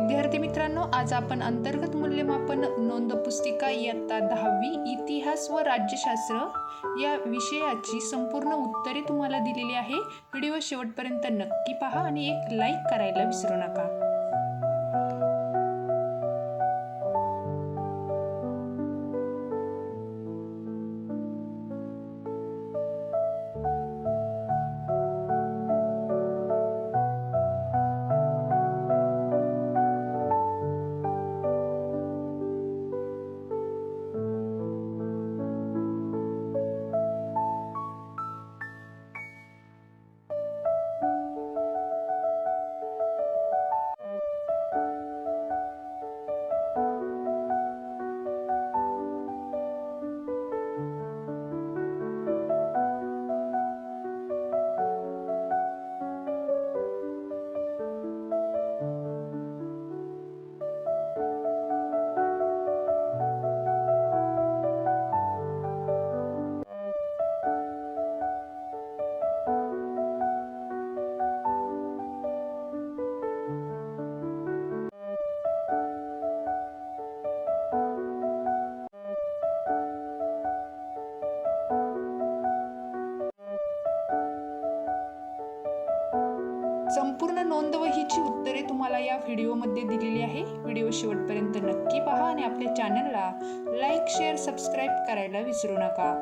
विद्यार्थी मित्रांनो आज आपण अंतर्गत मूल्यमापन नोंद पुस्तिका इयत्ता दहावी इतिहास व राज्यशास्त्र या विषयाची संपूर्ण उत्तरे तुम्हाला दिलेली आहे. व्हिडिओ शेवटपर्यंत नक्की पहा आणि एक लाईक करायला विसरू नका. संपूर्ण नोंदवहीची उत्तरे तुम्हाला या व्हिडिओमध्ये दिलेली आहे. व्हिडिओ शेवटपर्यंत नक्की पहा आणि आपल्या चॅनलला लाईक शेअर सबस्क्राईब करायला विसरू नका.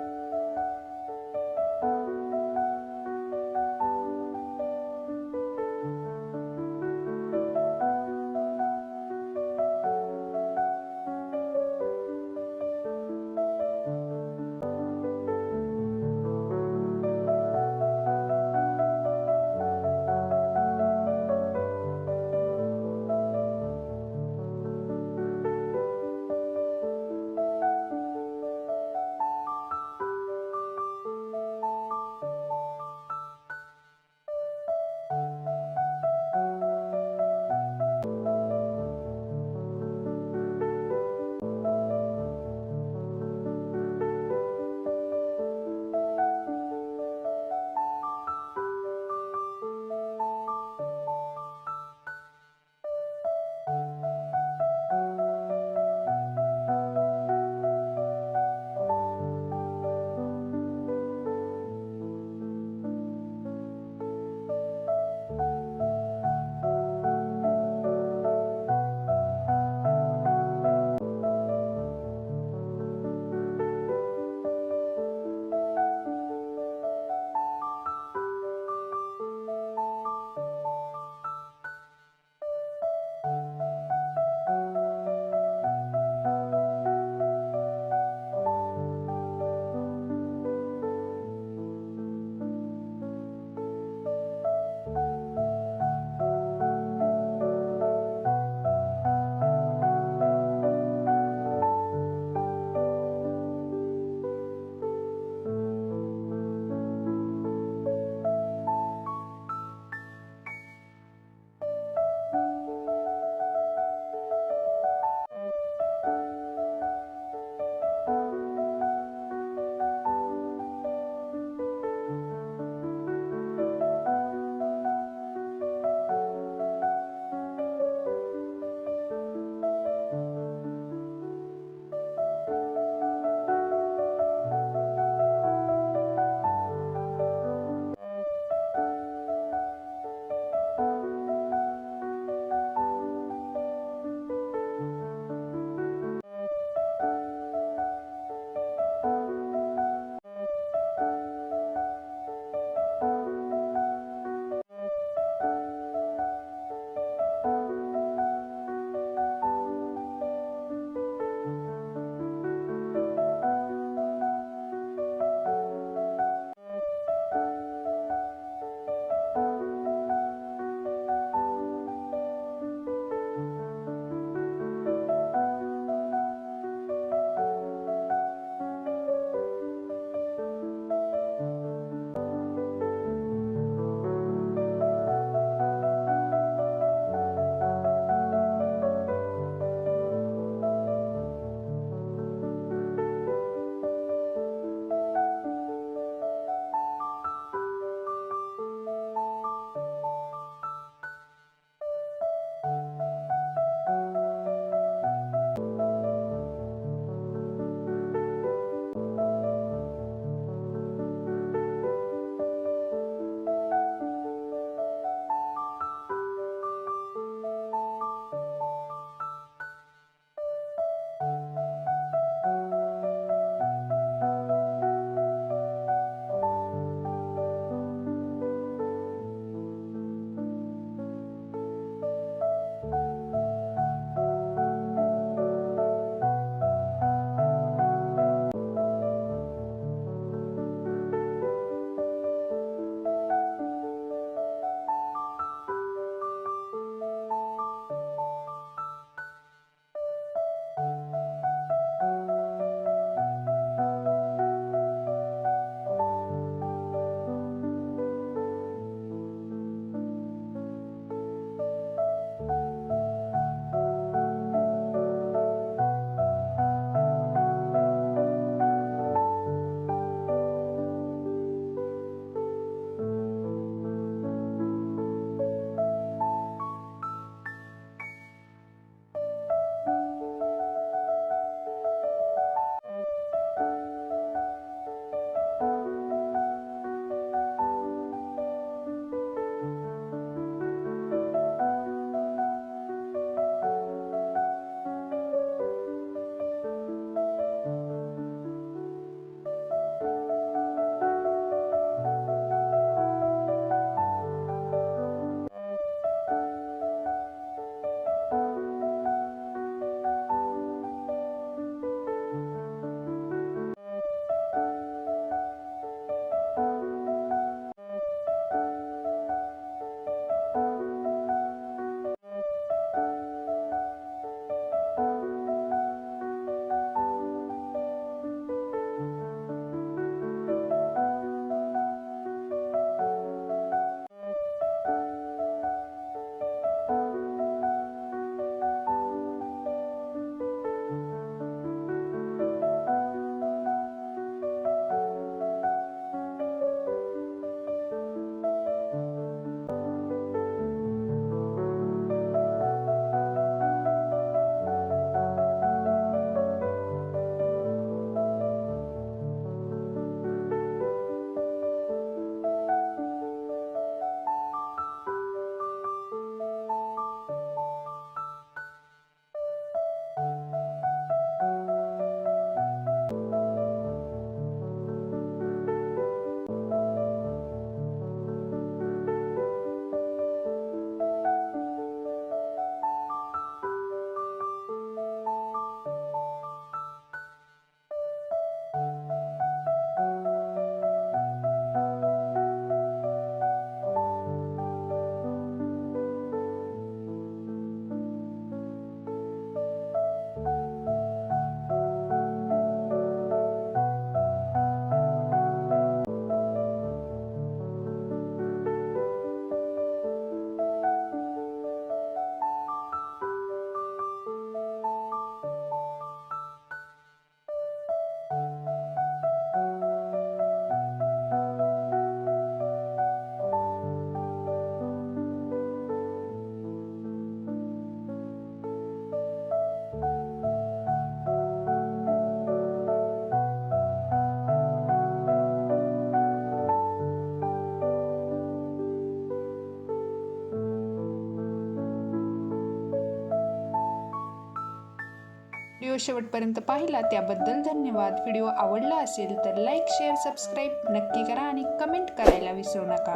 व्हिडिओ शेवटपर्यंत पाहिला त्याबद्दल धन्यवाद. व्हिडिओ आवडला असेल तर लाईक शेअर सबस्क्राईब नक्की करा आणि कमेंट करायला विसरू नका.